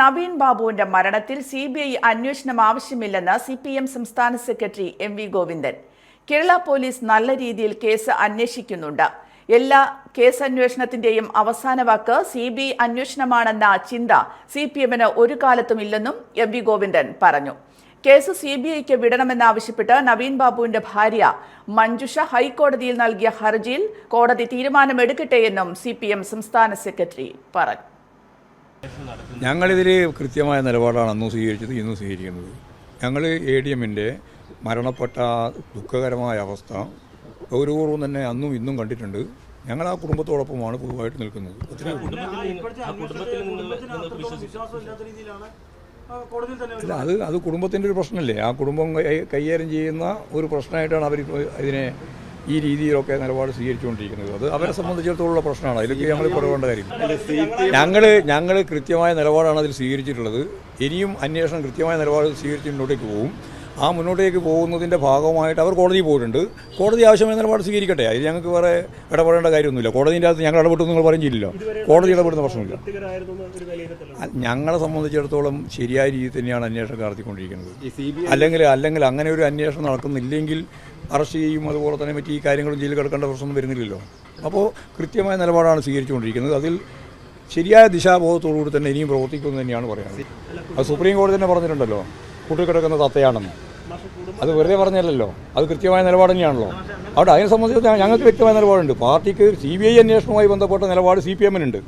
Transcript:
നവീൻ ബാബുവിന്റെ മരണത്തിൽ C B I അന്വേഷണം ആവശ്യമില്ലെന്ന് സി പി എം സംസ്ഥാന secretary M V Govindan. Kerala police നല്ല രീതിയിൽ കേസ് അന്വേഷിക്കുന്നുണ്ട്. എല്ലാ കേസ് അന്വേഷണത്തിന്റെയും അവസാന വാക്ക് സി ബി ഐ അന്വേഷണമാണെന്ന ചിന്ത സി പി എമ്മിന് ഒരു കാലത്തും ഇല്ലെന്നും എം വി ഗോവിന്ദൻ പറഞ്ഞു. കേസ് സി ബി ഐക്ക് വിടണമെന്നാവശ്യപ്പെട്ട് നവീൻ ബാബുവിന്റെ ഭാര്യ മഞ്ജുഷ ഹൈക്കോടതിയിൽ നൽകിയ ഹർജിയിൽ കോടതി തീരുമാനമെടുക്കട്ടെയെന്നും സി പി എം സംസ്ഥാന സെക്രട്ടറി പറഞ്ഞു. ഞങ്ങളിതിൽ കൃത്യമായ നിലപാടാണ് അന്നും സ്വീകരിച്ചത് ഇന്നും സ്വീകരിക്കുന്നത്. ഞങ്ങൾ എ ഡി എമ്മിന്റെ മരണപ്പെട്ട ദുഃഖകരമായ അവസ്ഥ ഗൗരവപൂർവം തന്നെ അന്നും ഇന്നും കണ്ടിട്ടുണ്ട്. ഞങ്ങൾ ആ കുടുംബത്തോടൊപ്പമാണ് പൊതുവായിട്ട് നിൽക്കുന്നത്. അല്ല അത് അത് കുടുംബത്തിന്റെ ഒരു പ്രശ്നമല്ലേ? ആ കുടുംബം കൈകാര്യം ചെയ്യുന്ന ഒരു പ്രശ്നമായിട്ടാണ് അവർ ഇതിനെ ഈ രീതിയിലൊക്കെ നിലപാട് സ്വീകരിച്ചുകൊണ്ടിരിക്കുന്നത്. അത് അവരെ സംബന്ധിച്ചിടത്തോളം പ്രശ്നമാണ്. അതിലൊക്കെ ഞങ്ങൾ കുറവേണ്ട കാര്യം. ഞങ്ങൾ ഞങ്ങൾ കൃത്യമായ നിലപാടാണ് അതിൽ സ്വീകരിച്ചിട്ടുള്ളത്. ഇനിയും അന്വേഷണം കൃത്യമായ നിലപാട് സ്വീകരിച്ച് മുന്നോട്ടേക്ക് പോകും. ആ മുന്നോട്ടേക്ക് പോകുന്നതിന്റെ ഭാഗമായിട്ട് അവർ കോടതിയിൽ പോയിട്ടുണ്ട്. കോടതി ആവശ്യമായ നിലപാട് സ്വീകരിക്കട്ടെ. അതിൽ ഞങ്ങൾക്ക് വേറെ ഇടപെടേണ്ട കാര്യമൊന്നുമില്ല. കോടതിന്റെ അകത്ത് ഞങ്ങൾ ഇടപെട്ടു നിങ്ങൾ പറഞ്ഞില്ലല്ലോ. കോടതി ഇടപെടുന്ന പ്രശ്നമില്ല. ഞങ്ങളെ സംബന്ധിച്ചിടത്തോളം ശരിയായ രീതിയിൽ തന്നെയാണ് അന്വേഷണം നടത്തിക്കൊണ്ടിരിക്കുന്നത്. അല്ലെങ്കിൽ അല്ലെങ്കിൽ അങ്ങനെ ഒരു അന്വേഷണം നടക്കുന്നില്ലെങ്കിൽ അറസ്റ്റ് ചെയ്യും അതുപോലെ തന്നെ മറ്റു ഈ കാര്യങ്ങളും ജയിലിൽ കിടക്കേണ്ട പ്രശ്നമൊന്നും വരുന്നില്ലല്ലോ. അപ്പോൾ കൃത്യമായ നിലപാടാണ് സ്വീകരിച്ചുകൊണ്ടിരിക്കുന്നത്. അതിൽ ശരിയായ ദിശാബോധത്തോടുകൂടി തന്നെ ഇനിയും പ്രവർത്തിക്കുമെന്ന് തന്നെയാണ് പറയുന്നത്. അത് സുപ്രീം കോടതി തന്നെ പറഞ്ഞിട്ടുണ്ടല്ലോ കൂട്ടിക്കിടക്കുന്ന തത്തയാണെന്ന്. അത് വെറുതെ പറഞ്ഞല്ലോ അത് കൃത്യമായ നിലപാട് തന്നെയാണല്ലോ. അവിടെ അതിനെ സംബന്ധിച്ച് ഞങ്ങൾക്ക് വ്യക്തമായ നിലപാടുണ്ട്. പാർട്ടിക്ക് സി ബി ഐ അന്വേഷണവുമായി ബന്ധപ്പെട്ട നിലപാട് സി പി എമ്മിനുണ്ട്.